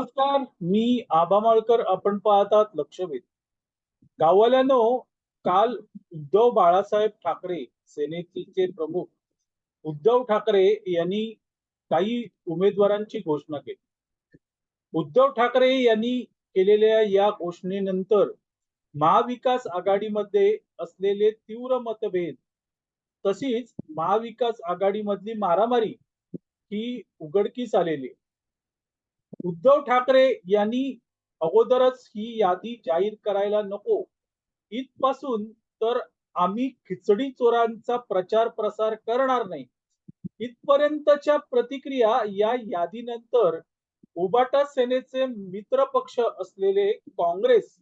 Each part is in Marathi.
नमस्कार मी आबा माळकर. आपण पाहतात लक्षवेध. गाववाल्यानो काल उद्धव बाळासाहेब ठाकरे सेनेचे प्रमुख उद्धव ठाकरे यांनी काही उमेदवारांची घोषणा केली. उद्धव ठाकरे यांनी केलेल्या या घोषणेनंतर महाविकास आघाडीमध्ये असलेले तीव्र मतभेद तशीच महाविकास आघाडीमधली मारामारी ही उघडकीस आलेली. उद्धव ठाकरे यांनी अगोदरच ही यादी जाहीर करायला नको. इथपासून तर आम्ही खिचडी चोरांचा प्रचार प्रसार करणार नाही. इथपर्यंतच्या प्रतिक्रिया या यादीनंतर उबाटा सेनेचे मित्र पक्ष असलेले काँग्रेस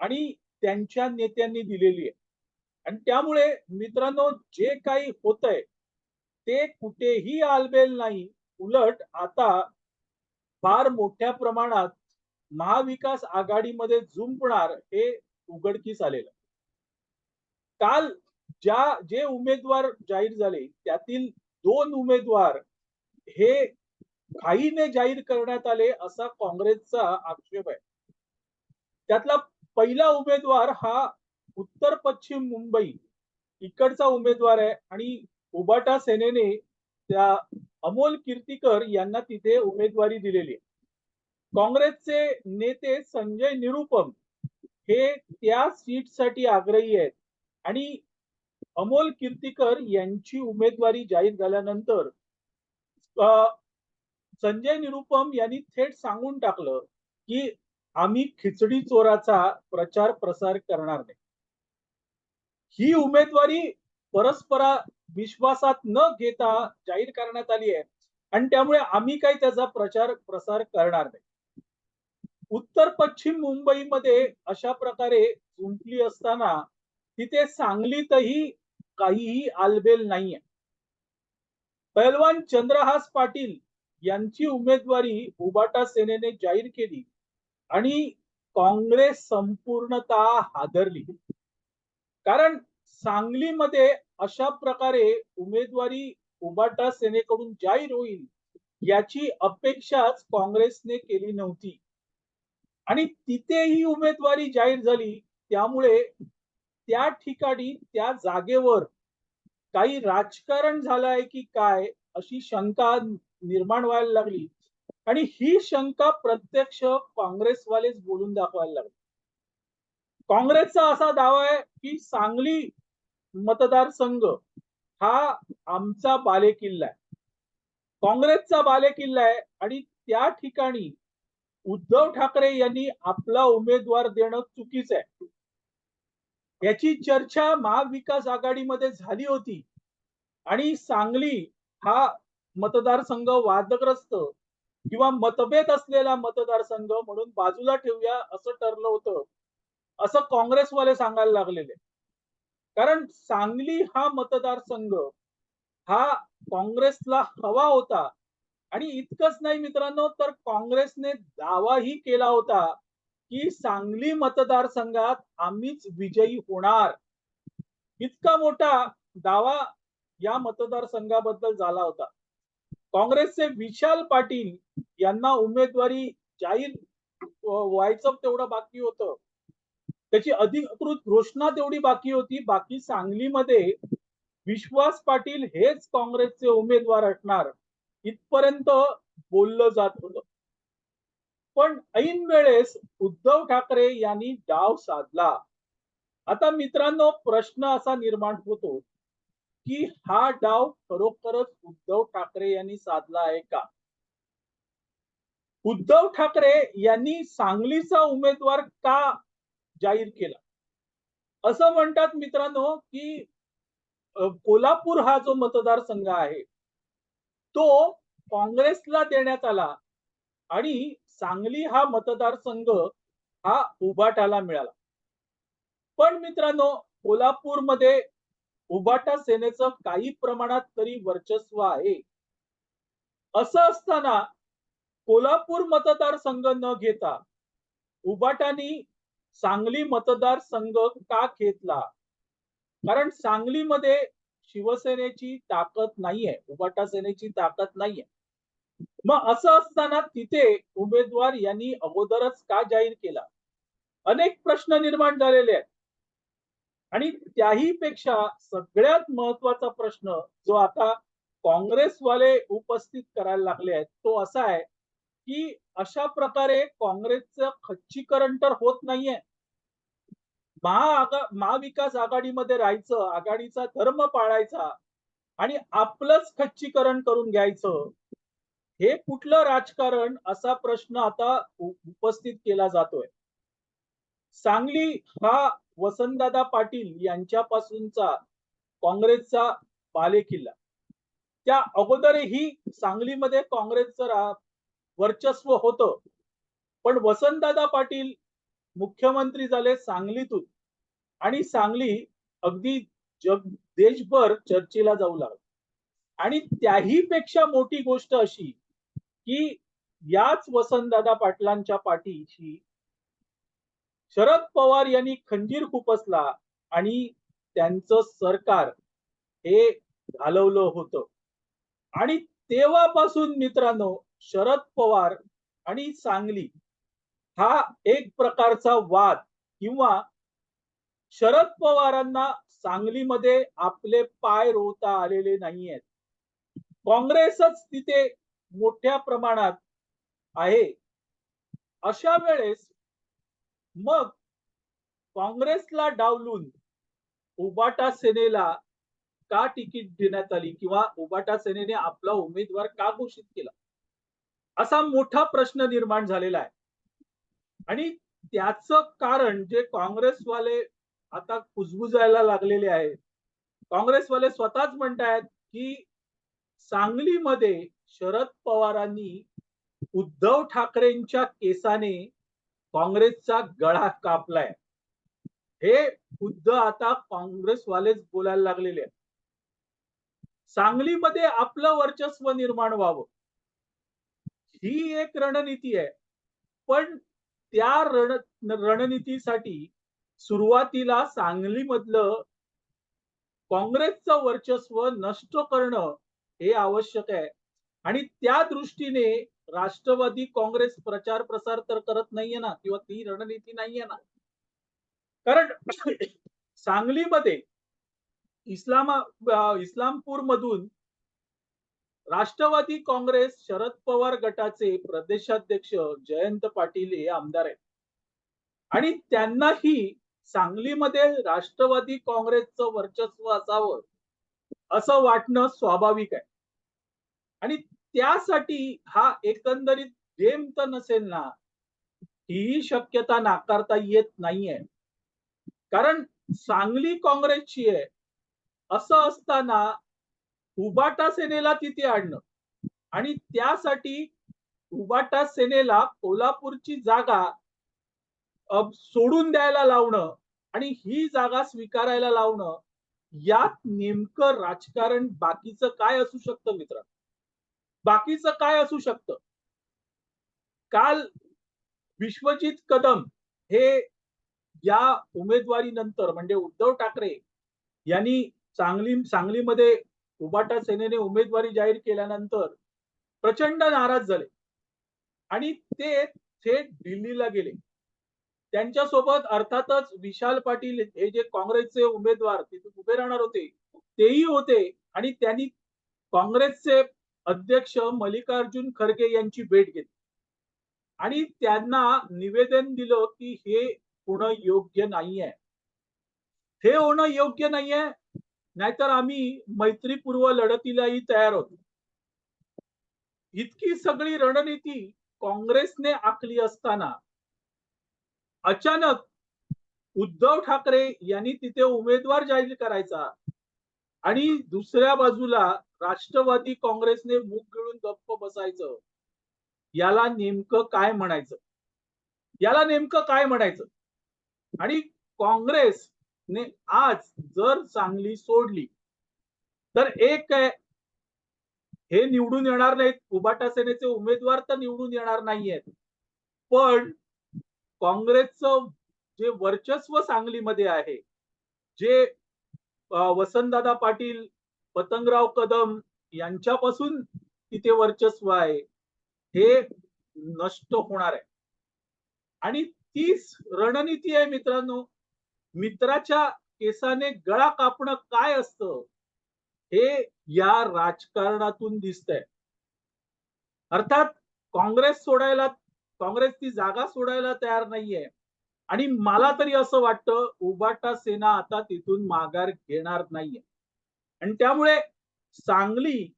आणि त्यांच्या नेत्यांनी दिलेली आहे. आणि त्यामुळे मित्रांनो जे काही होतंय ते कुठेही आलबेल नाही. उलट आता फार मोठ्या प्रमाणात महाविकास आघाडीमध्ये जुंपणार हे उघडकीस आलेलं काल ज्या जे उमेदवार जाहीर झाले त्यातील दोन उमेदवार हे घाईने जाहीर करण्यात आले असा काँग्रेसचा आक्षेप आहे. त्यातला पहिला उमेदवार हा उत्तर पश्चिम मुंबई इकडचा उमेदवार आहे आणि उबाटा सेनेने त्या अमोल कीर्तीकर यांना तिथे उमेदवारी दिलेली आहे. काँग्रेसचे नेते संजय निरुपम हे त्या सीटसाठी आग्रही आहेत. आणि अमोल कीर्तीकर यांची उमेदवारी जाहीर झाल्यानंतर संजय निरुपम यांनी थेट सांगून टाकलं की आम्ही खिचडी चोराचा प्रचार प्रसार करणार नाही. ही उमेदवारी परस्परा विश्वासात न घेता जाहीर करण्यात आली आहे. आणि त्यामुळे आम्ही काही त्याचा प्रचार प्रसार करणार नाही. उत्तर पश्चिम मुंबईमध्ये अशा प्रकारे जुंपली असताना तिथे सांगलीतही काहीही आलबेल नाहीये. पैलवान चंद्रहास पाटील यांची उमेदवारी उबाटा सेनेने जाहीर केली आणि काँग्रेस संपूर्णतः हादरली. कारण सांगलीमध्ये अशा प्रकारे उमेदवारी उबाटा सेनेकडून जाहीर होईल याची अपेक्षाच काँग्रेसने केली नव्हती. आणि तिथे ही उमेदवारी जाहीर झाली त्यामुळे त्या ठिकाणी त्या जागेवर काही राजकारण झालंय की काय अशी शंका निर्माण व्हायला लागली. आणि ही शंका प्रत्यक्ष काँग्रेसवालेच बोलून दाखवायला लागले. काँग्रेसचा असा दावा आहे की सांगली मतदारसंघ हा आमचा बालेकिल्ला आहे. काँग्रेसचा बालेकिल्ला आहे आणि त्या ठिकाणी उद्धव ठाकरे यांनी आपला उमेदवार देणं चुकीचं आहे. याची चर्चा महाविकास आघाडीमध्ये झाली होती आणि सांगली हा मतदारसंघ वादग्रस्त किंवा मतभेद असलेला मतदारसंघ म्हणून बाजूला ठेवूया असं ठरलं होतं. असं काँग्रेसवाले सांगायला लागलेले. कारण सांगली हा मतदारसंघ हा काँग्रेसला हवा होता. आणि इतकंच नाही मित्रांनो तर काँग्रेसने दावाही केला होता की सांगली मतदारसंघात आम्हीच विजयी होणार. इतका मोठा दावा या मतदारसंघाबद्दल झाला होता. काँग्रेसचे विशाल पाटील यांना उमेदवारी जाहीर व्हायचं तेवढं बाकी होतं. त्याची अधिकृत घोषणा तेवढी बाकी होती. बाकी सांगलीमध्ये विश्वास पाटील हेच काँग्रेसचे उमेदवार असणार इथपर्यंत बोललं जात होतं. पण ऐन वेळेस उद्धव ठाकरे यांनी डाव साधला. आता मित्रांनो प्रश्न असा निर्माण होतो की हा डाव खरोखरच उद्धव ठाकरे यांनी साधला आहे का? उद्धव ठाकरे यांनी सांगलीचा उमेदवार का जाहीर केला. असं म्हणतात मित्रांनो की कोल्हापूर हा जो मतदारसंघ आहे तो काँग्रेसला देण्यात आला आणि सांगली हा मतदारसंघ हा उभाटाला मिळाला. पण मित्रांनो कोल्हापूरमध्ये उभाटा सेनेचं काही प्रमाणात तरी वर्चस्व आहे. असं असताना कोल्हापूर मतदारसंघ न घेता उबाटानी सांगली मतदारसंघ का घेतला? कारण सांगलीमध्ये शिवसेनेची ताकद नाहीये उबाटा सेनेची ताकद नाहीये. मग असं असताना तिथे उमेदवार यांनी अगोदरच का जाहीर केला? अनेक प्रश्न निर्माण झालेले आहेत. आणि त्याही पेक्षा सगळ्यात महत्त्वाचा प्रश्न जो आता काँग्रेसवाले उपस्थित करायला लागले आहेत तो असा आहे की अशा प्रकारे काँग्रेसचं खच्चीकरण तर होत नाहीये. महाआगा महाविकास आघाडीमध्ये राहायचं आघाडीचा धर्म पाळायचा आणि आपलंच खच्चीकरण करून घ्यायचं हे कुठलं राजकारण असा प्रश्न आता उपस्थित केला जातोय. सांगली हा वसंतदादा पाटील यांच्यापासूनचा काँग्रेसचा बालेकिल्ला त्या अगोदरही सांगलीमध्ये काँग्रेसचं वर्चस्व होतं. पण वसंतदादा पाटील मुख्यमंत्री झाले सांगलीतून. आणि सांगली अगदी जग देशभर चर्चेला जाऊ लागली. आणि त्याही पेक्षा मोठी गोष्ट अशी की याच वसंतदादा पाटलांच्या पाठीशी शरद पवार यांनी खंजीर खुपसला आणि त्यांचं सरकार हे घालवलं होतं. आणि तेव्हापासून मित्रांनो शरद पवार आणि सांगली हा एक प्रकारचा वाद किंवा शरद पवारांना सांगलीमध्ये आपले पाय रोवता आलेले नाहीयेत. काँग्रेसच तिथे मोठ्या प्रमाणात आहे. अशा वेळेस मग काँग्रेसला डावलून उबाटा सेनेला का तिकीट देण्यात आली किंवा उबाटा सेनेने आपला उमेदवार का घोषित केला? असा मोठा प्रश्न निर्माण झालेला आहे. आणि त्याच कारण जे काँग्रेसवाले आता कुजबुजायला लागलेले आहेत काँग्रेसवाले स्वतःच म्हणतायत की सांगलीमध्ये शरद पवारांनी उद्धव ठाकरेंच्या केसाने काँग्रेसचा गळा कापलाय. हे खुद्द आता काँग्रेसवालेच बोलायला लागलेले आहेत. सांगलीमध्ये आपलं वर्चस्व निर्माण व्हावं. ही एक रणनीती आहे. पण त्या रण रणनीतीसाठी सुरुवातीला सांगलीमधलं काँग्रेसचं वर्चस्व नष्ट करणं हे आवश्यक आहे. आणि त्या दृष्टीने राष्ट्रवादी काँग्रेस प्रचार प्रसार तर करत नाहीये ना किंवा ती रणनीती नाहीये ना. कारण सांगलीमध्ये इस्लामा इस्लामपूर मधून राष्ट्रवादी काँग्रेस शरद पवार गटाचे प्रदेशाध्यक्ष जयंत पाटील हे आमदार आहेत. आणि त्यांनाही सांगलीमध्ये राष्ट्रवादी काँग्रेसचं वर्चस्व असावं असं वाटणं स्वाभाविक आहे. आणि त्यासाठी हा एकंदरीत गेम तर नसेल ना ही शक्यता नाकारता येत नाहीये. कारण सांगली काँग्रेसची आहे. असं असताना उबाटा सेनेला तिथे आणणं. आणि त्यासाठी उबाटा सेनेला कोल्हापूरची जागा सोडून द्यायला लावणं आणि ही जागा स्वीकारायला लावणं यात नेमकं राजकारण बाकीचं काय असू शकतं मित्र बाकीचं काय असू शकतं? काल विश्वजित कदम हे या उमेदवारीनंतर म्हणजे उद्धव ठाकरे यांनी सांगली सांगलीमध्ये उबाटा सेनेने उमेदवारी जाहीर केल्यानंतर प्रचंड नाराज झाले. आणि ते थेट दिल्लीला गेले. त्यांच्यासोबत अर्थातच विशाल पाटील हे जे काँग्रेसचे उमेदवार तिथे उभे राहणार होते तेही होते. आणि त्यांनी काँग्रेसचे अध्यक्ष मल्लिकार्जुन खरगे यांची भेट घेतली. आणि त्यांना निवेदन दिलं की हे होणं योग्य नाहीये. हे होणं योग्य नाहीये. नाहीतर आम्ही मैत्रीपूर्व लढतीलाही तयार होतो. इतकी सगळी रणनीती काँग्रेसने आखली असताना अचानक उद्धव ठाकरे यांनी तिथे उमेदवार जाहीर करायचा आणि दुसऱ्या बाजूला राष्ट्रवादी काँग्रेसने मुख गिळून गप्प बसायचं. याला नेमकं काय म्हणायचं? याला नेमकं काय म्हणायचं? आणि काँग्रेस ने आज जर चांगली सोडली तर एक आहे हे निवडून येणार नाहीत. उबाटा सेनेचे उमेदवार तर निवडून येणार नाहीयेत. पण काँग्रेसचं जे वर्चस्व सांगलीमध्ये आहे जे वसंतदादा पाटील पतंगराव कदम यांच्यापासून तिथे वर्चस्व आहे हे नष्ट होणार आहे. आणि तीच रणनीती आहे मित्रांनो. मित्राच्या केसाने गळा कापणं काय असतं? हे या राजकारणातून दिसतंय. अर्थात काँग्रेस सोडायला काँग्रेस ती जागा सोडायला तयार नाहीये. आणि मला तरी असं वाटतं उबाटा सेना आता तिथून माघार घेणार नाहीये. आणि त्यामुळे सांगली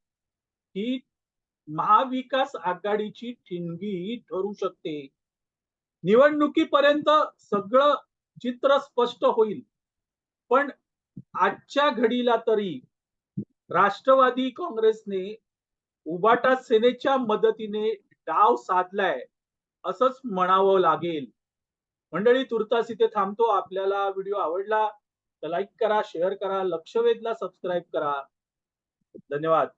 ही महाविकास आघाडीची ठिणगी ठरू शकते. निवडणुकीपर्यंत सगळं चित्र स्पष्ट होईल. पण आजच्या घडीला तरी राष्ट्रवादी काँग्रेसने उबाटा सेनेच्या मदतीने डाव साधलाय असंच म्हणावं लागेल. मंडळी तुर्तास इथे थांबतो. आपल्याला व्हिडिओ आवडला तर लाईक करा शेअर करा लक्षवेधला सबस्क्राईब करा. धन्यवाद.